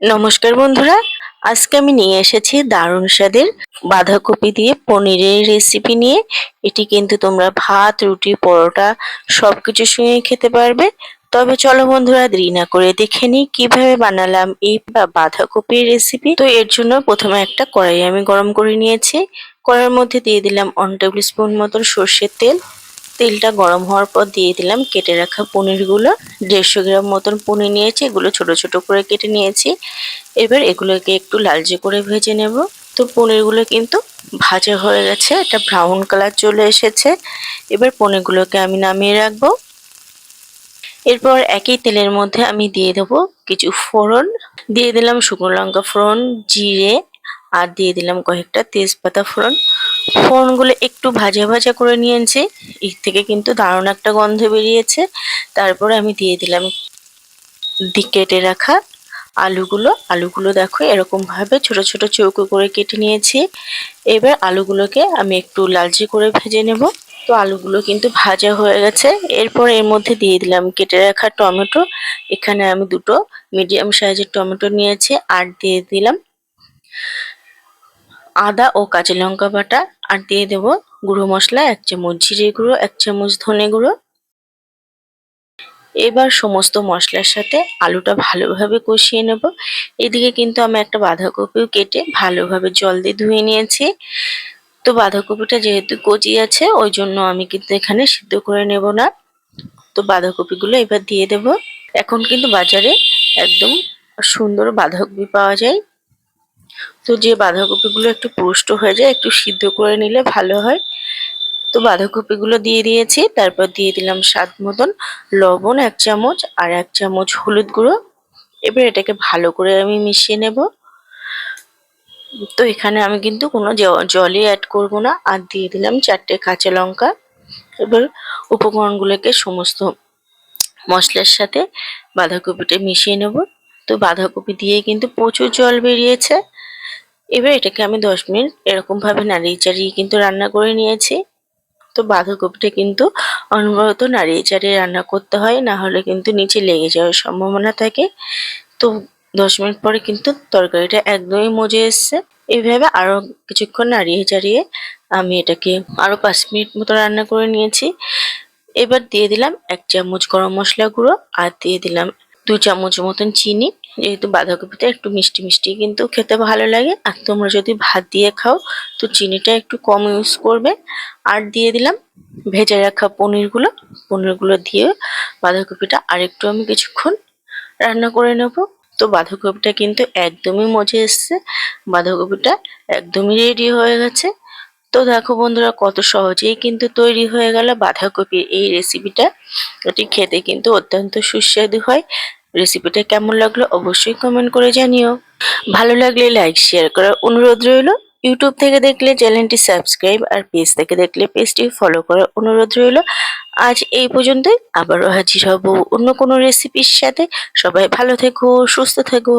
নমস্কার বন্ধুরা, আজকে আমি নিয়ে এসেছি দারুণ স্বাদের বাঁধাকপি দিয়ে পনিরের রেসিপি নিয়ে। এটি কিন্তু তোমরা ভাত, রুটি, পরোটা সবকিছু সঙ্গে খেতে পারবে। তবে চলো বন্ধুরা, দেরি না করে দেখে নিই কীভাবে বানালাম এই বাঁধাকপির রেসিপি তো এর জন্য প্রথমে একটা কড়াই আমি গরম করে নিয়েছি। কড়াইয়ের মধ্যে দিয়ে দিলাম ওয়ান টেবিল স্পুন মতন সর্ষের তেল। তেলটা গরম হওয়ার পর দিয়ে দিলাম। কেটে রাখা পনিরগুলো। দেড়শো গ্রাম মতন পনির নিয়েছি, এগুলো ছোট ছোট করে কেটে নিয়েছি। এবার এগুলোকে একটু লালচে করে ভেজে নেব। তো পনিরগুলো কিন্তু ভাজা হয়ে গেছে এটা ব্রাউন কালার চলে এসেছে। এবার পনিরগুলোকে আমি নামিয়ে রাখব। এরপর একই তেলের মধ্যে আমি দিয়ে দেবো কিছু ফোড়ন। দিয়ে দিলাম শুকনো লঙ্কা ফোড়ন, জিরে, আর দিয়ে দিলাম কয়েকটা তেজপাতা ফোড়ন। ফোড়নগুলো একটু ভাজা ভাজা করে নিয়েছি। এর থেকে কিন্তু দারুণ একটা গন্ধ বেরিয়েছে। তারপরে আমি দিয়ে দিলাম কেটে রাখা আলুগুলো। আলুগুলো দেখো এরকম ভাবে ছোট ছোট চৌকো করে কেটে নিয়েছি। এবার আলুগুলোকে আমি একটু লালচে করে ভেজে নেব। তো আলুগুলো কিন্তু ভাজা হয়ে গেছে। এরপর এর মধ্যে দিয়ে দিলাম কেটে রাখা টমেটো। এখানে আমি দুটো মিডিয়াম সাইজের টমেটো নিয়েছি। আর দিয়ে দিলাম আদা ও কাঁচা লঙ্কা বাটা আর দিয়ে দেব গুঁড়ো মশলা, এক চামচ জিরে গুঁড়ো, এক চামচ ধনে গুঁড়ো। এবার সমস্ত মশলার সাথে আলুটা ভালোভাবে কষিয়ে নেব। এদিকে কিন্তু আমি একটা বাঁধাকপিও কেটে ভালোভাবে জল দিয়ে ধুয়ে নিয়েছি। তো বাঁধাকপিটা যেহেতু কচি আছে, ওই জন্য আমি কিন্তু এখানে সিদ্ধ করে নেব না। তো বাঁধাকপিগুলো এবার দিয়ে দেব। এখন কিন্তু বাজারে একদম সুন্দর বাঁধাকপি পাওয়া যায়। তো যে বাঁধাকপিগুলো একটু পুষ্ট হয়ে যায়, একটু সিদ্ধ করে নিলে ভালো হয়। তো বাঁধাকপিগুলো দিয়ে দিয়েছি, তারপর দিয়ে দিলাম স্বাদ মতন লবণ এক চামচ আর এক চামচ হলুদ গুঁড়ো। এবার এটাকে ভালো করে আমি মিশিয়ে নেব। তো এখানে আমি কিন্তু কোনো জলই অ্যাড করব না। আর দিয়ে দিলাম চারটে কাঁচা লঙ্কা। এবার উপকরণগুলোকে সমস্ত মশলার সাথে বাঁধাকপিটা মিশিয়ে নেব। তো বাঁধাকপি দিয়ে কিন্তু প্রচুর জল বেরিয়েছে। এবার এটাকে আমি দশ মিনিট এরকমভাবে নাড়িয়ে চাড়িয়ে কিন্তু রান্না করে নিয়েছি। তো বাঁধাকপিটা কিন্তু অনবরত নাড়িয়ে চাড়িয়ে রান্না করতে হয়, না হলে কিন্তু নিচে লেগে যাওয়ার সম্ভাবনা থাকে। তো দশ মিনিট পরে কিন্তু তরকারিটা একদমই মজে এসছে। এইভাবে আরও কিছুক্ষণ নাড়িয়ে চাড়িয়ে আমি এটাকে আরও পাঁচ মিনিট মতো রান্না করে নিয়েছি। এবার দিয়ে দিলাম এক চামচ গরম মশলা গুঁড়ো আর দিয়ে দিলাম দু চামচ মতন চিনি। যেহেতু বাঁধাকপিটা একটু মিষ্টি মিষ্টি, কিন্তু খেতে ভালো লাগে। আর তোমরা যদি ভাত দিয়ে খাও, তো চিনিটা একটু কম ইউজ করবে। আর দিয়ে দিলাম ভেজে রাখা পনিরগুলো। পনিরগুলো দিয়ে বাঁধাকপিটা আরেকটু আমি কিছুক্ষণ রান্না করে নেব। তো বাঁধাকপিটা কিন্তু একদমই মজে এসছে। বাঁধাকপিটা একদমই রেডি হয়ে গেছে। তো দেখো বন্ধুরা, কত সহজেই কিন্তু তৈরি হয়ে গেল বাঁধাকপির এই রেসিপিটা এটি খেতে কিন্তু অত্যন্ত সুস্বাদু হয়। রেসিপিটা কেমন লাগল অবশ্যই কমেন্ট করে জানিও। ভালো লাগলে লাইক শেয়ার করার অনুরোধ রইল। ইউটিউব থেকে দেখলে চ্যানেলটি সাবস্ক্রাইব আর পেজ থেকে দেখলে পেজটি ফলো করার অনুরোধ রইল। আজ এই পর্যন্তই, আবারও হাজির হব অন্য কোনো রেসিপির সাথে। সবাই ভালো থেকো, সুস্থ থেকো।